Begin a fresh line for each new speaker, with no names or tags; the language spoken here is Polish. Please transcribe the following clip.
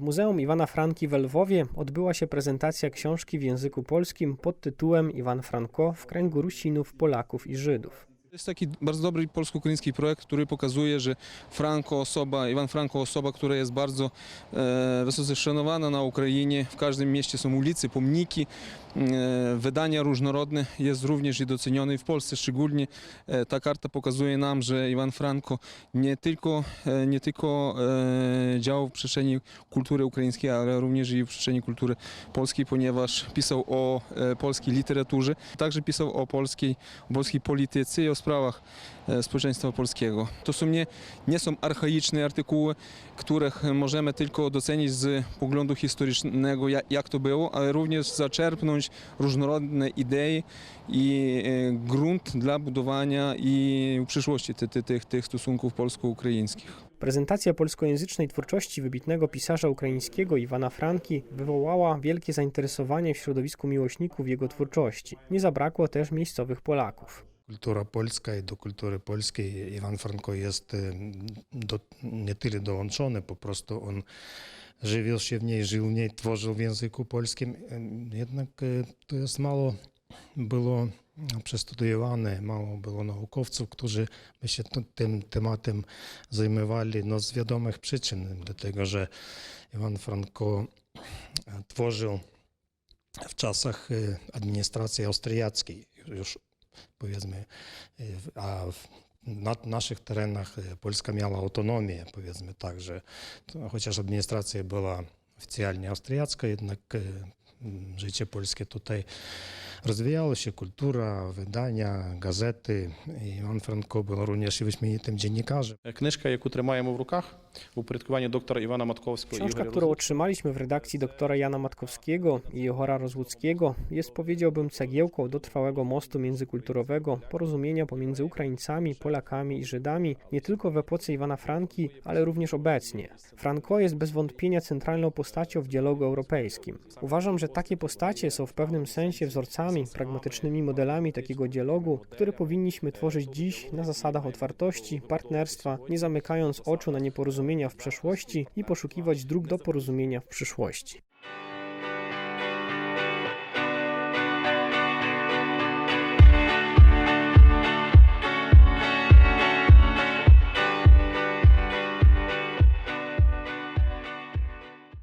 Muzeum Iwana Franki w Lwowie odbyła się prezentacja książki w języku polskim pod tytułem Iwan Franko w kręgu Rusinów, Polaków i Żydów.
Jest taki bardzo dobry polsko-ukraiński projekt, który pokazuje, że Franco osoba, Iwan Franko osoba, która jest bardzo e, na Ukrainie. W każdym mieście są ulice, pomniki, e, wydania różnorodne jest również i doceniony w Polsce szczególnie. E, ta karta pokazuje nam, że Iwan Franko nie tylko, e, nie tylko e, działał w przestrzeni kultury ukraińskiej, ale również i w przestrzeni kultury polskiej, ponieważ pisał o e, polskiej literaturze, także pisał o polskiej, o polskiej polityce i o sprawach e, społeczeństwa polskiego. To są nie, nie są archaiczne artykuły, których możemy tylko docenić z poglądu historycznego, jak, to było, ale również zaczerpnąć różnorodne idee i e, grunt dla budowania i przyszłości ty, ty, tych, tych stosunków polsko-ukraińskich.
Prezentacja polskojęzycznej twórczości wybitnego pisarza ukraińskiego Iwana Franki wywołała wielkie zainteresowanie w środowisku miłośników jego twórczości. Nie zabrakło też miejscowych Polaków.
Kultura polska i do kultury polskiej Iwan Franko jest e, do, nie tyle dołączony, po prostu on żywił się w niej, żył w niej, tworzył w języku polskim. E, Jednak e, to jest mało było przestudiowane, mało było naukowców, którzy by się tym tematem zajmowali, no z wiadomych przyczyn, dlatego że Iwan Franko tworzył w czasach administracji austriackiej, już e, terenach e, Polska miała autonomię, powiedzmy tak, że to, chociaż administracja była oficjalnie austriacka, jednak e, m, życie polskie tutaj rozwijało się, kultura, wydania, gazety. Iwan Franko był również wyśmienitym dziennikarzem.
Knyżka, jaką trzymamy w rukach, uprytkowaniu doktora Iwana Matkowskiego.
Książka, którą otrzymaliśmy w redakcji doktora Jana Matkowskiego i Johora Rozłuckiego jest, powiedziałbym, cegiełką do trwałego mostu międzykulturowego, porozumienia pomiędzy Ukraińcami, Polakami i Żydami, nie tylko w epoce Iwana Franki, ale również obecnie. Franko jest bez wątpienia centralną postacią w dialogu europejskim. Uważam, że takie postacie są w pewnym sensie wzorcami, pragmatycznymi modelami takiego dialogu, który powinniśmy tworzyć dziś na zasadach otwartości, partnerstwa, nie zamykając oczu na nieporozumienia w przeszłości i poszukiwać dróg do porozumienia w przyszłości.